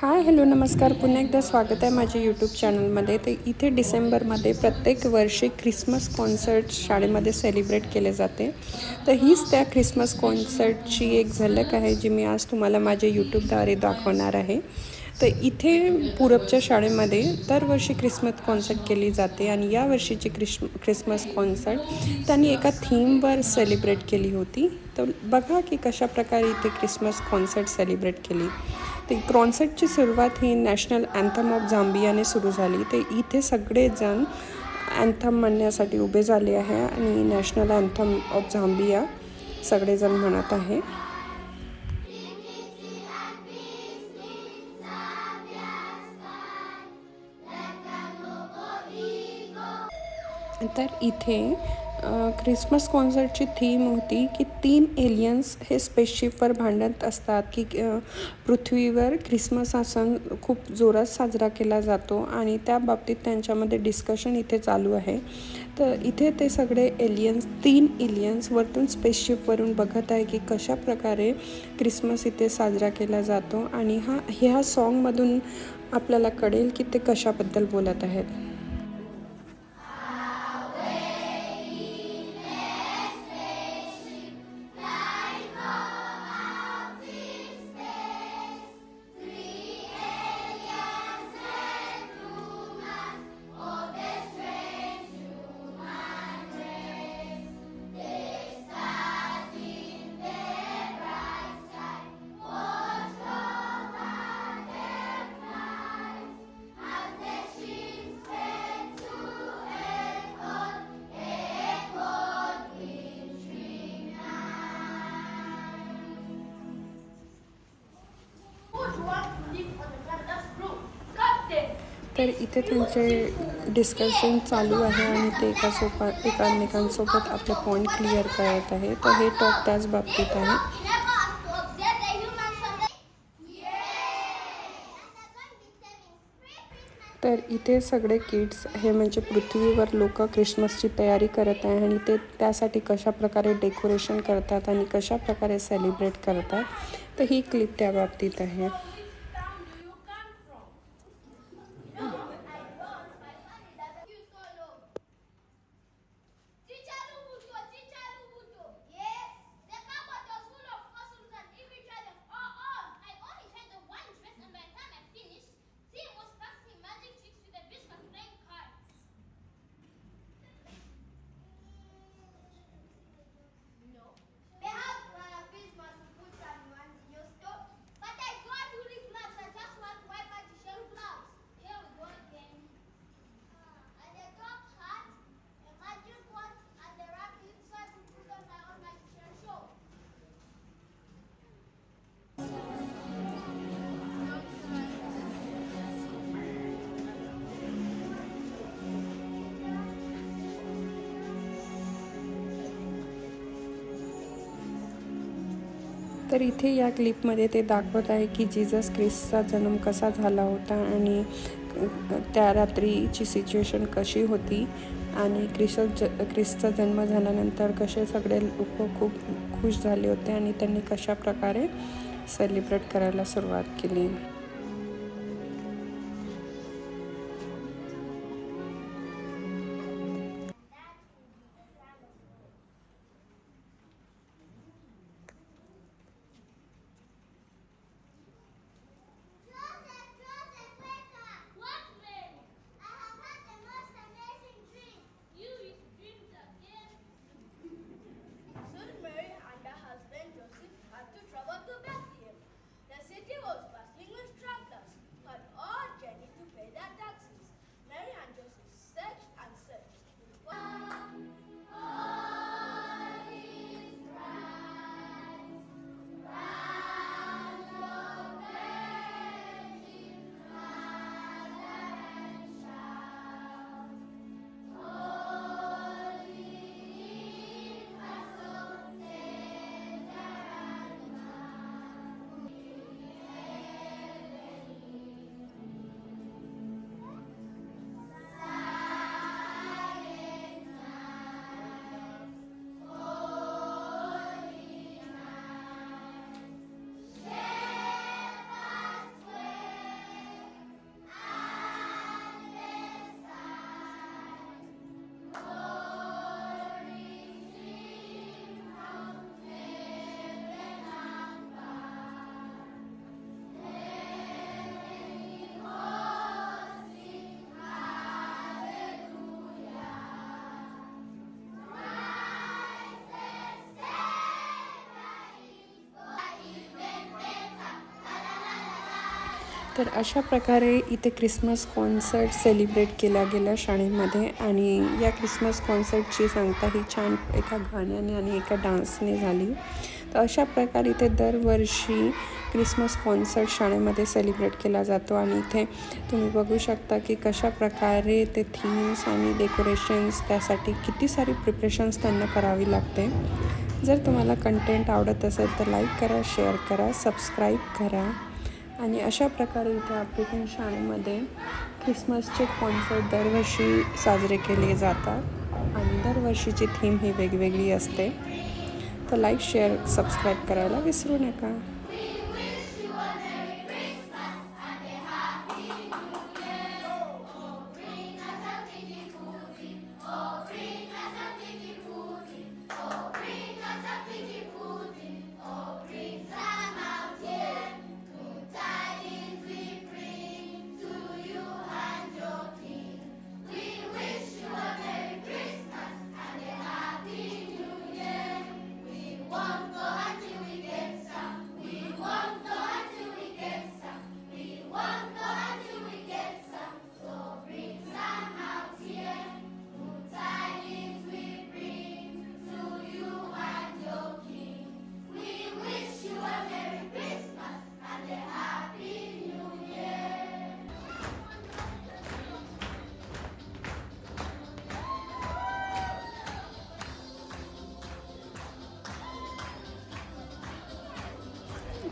Hi hello नमस्कार. पुन्हा एकदा स्वागत आहे माझ्या यूट्यूब चॅनलमध्ये तर इथे डिसेंबरमध्ये प्रत्येक वर्षी ख्रिसमस कॉन्सर्ट शाळेमध्ये सेलिब्रेट केले जाते. तर हीच त्या ख्रिसमस कॉन्सर्टची एक झलक आहे जी मी आज तुम्हाला माझ्या यूट्यूबद्वारे दाखवणार आहे. तर इथे पूरबच्या शाळेमध्ये दरवर्षी ख्रिसमस कॉन्सर्ट केली जाते आणि या वर्षीची क्रिश ख्रिसमस कॉन्सर्ट त्यांनी एका थीमवर सेलिब्रेट केली होती. तर बघा की कशा प्रकारे इथे क्रिसमस कॉन्सर्ट सेलिब्रेट केली. ते क्रॉन्सेटची सुरुवात ही नॅशनल अँथम ऑफ झांबियाने सुरू झाली. ते इथे सगळेजण अँथम म्हणण्यासाठी उभे झाले आहे आणि नॅशनल अँथम ऑफ झांबिया सगळेजण म्हणत आहे. तर इथे ख्रिसमस कॉन्सर्टची थीम होती की तीन एलियन्स हे स्पेसशिपवर भांडत असतात की पृथ्वीवर ख्रिसमस हा सण खूप जोरात साजरा केला जातो आणि त्या बाबतीत त्यांच्यामध्ये डिस्कशन इथे चालू आहे. तर इथे ते सगळे एलियन्स तीन एलियन्स वरतून स्पेसशिपवरून बघत आहे की कशा प्रकारे क्रिसमस इथे साजरा केला जातो आणि हा ह्या सॉन्गमधून आपल्याला कळेल की ते कशाबद्दल बोलत आहेत. तर इथे त्यांचे डिस्कशन चालू आहे आणि ते एका सोपा एकामेकांसोबत आपले पॉईंट क्लिअर करत आहे. तर हे टॉक त्याच बाबतीत आहे. तर इथे सगळे किड्स हे म्हणजे पृथ्वीवर लोक क्रिसमसची तयारी करत आहे आणि ते त्यासाठी कशा प्रकारे डेकोरेशन करतात आणि कशा प्रकारे सेलिब्रेट करतात तर ही क्लिप त्या बाबतीत आहे. तर इथे या क्लिपमध्ये ते दाखवत आहे की जीजस ख्रिस्तचा जन्म कसा झाला होता आणि त्या रात्रीची सिच्युएशन कशी होती आणि ख्रिस्त ज ख्रिसचा जन्म झाल्यानंतर कसे सगळे लोक खूप खुश झाले होते आणि त्यांनी कशा प्रकारे सेलिब्रेट करायला सुरुवात केली. तर अशा प्रकारे इथे क्रिसमस कॉन्सर्ट सेलिब्रेट केला गेला शाळेमध्ये आणि या क्रिसमस कॉन्सर्टची सांगता ही छान एका गाण्याने आणि एका डान्सने झाली. तर अशा प्रकारे इथे दरवर्षी क्रिसमस कॉन्सर्ट शाळेमध्ये सेलिब्रेट केला जातो आणि इथे तुम्ही बघू शकता की कशा प्रकारे ते थीम्स आणि डेकोरेशन्स त्यासाठी किती सारी प्रिपरेशन्स त्यांना करावी लागते. जर तुम्हाला कंटेंट आवडत असेल तर लाईक करा शेअर करा सबस्क्राईब करा. आणि अशा प्रकारे इथे आफ्रिकन शाळेमध्ये ख्रिसमसचे कॉन्सर्ट दरवर्षी साजरे केले जातात आणि दरवर्षीची थीम ही वेगवेगळी असते. तर लाईक शेअर सबस्क्राईब करायला विसरू नका.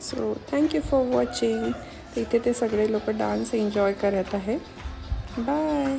सो थँक्यू फॉर वॉचिंग इथे ते सगळे लोक डान्स एन्जॉय करत आहे बाय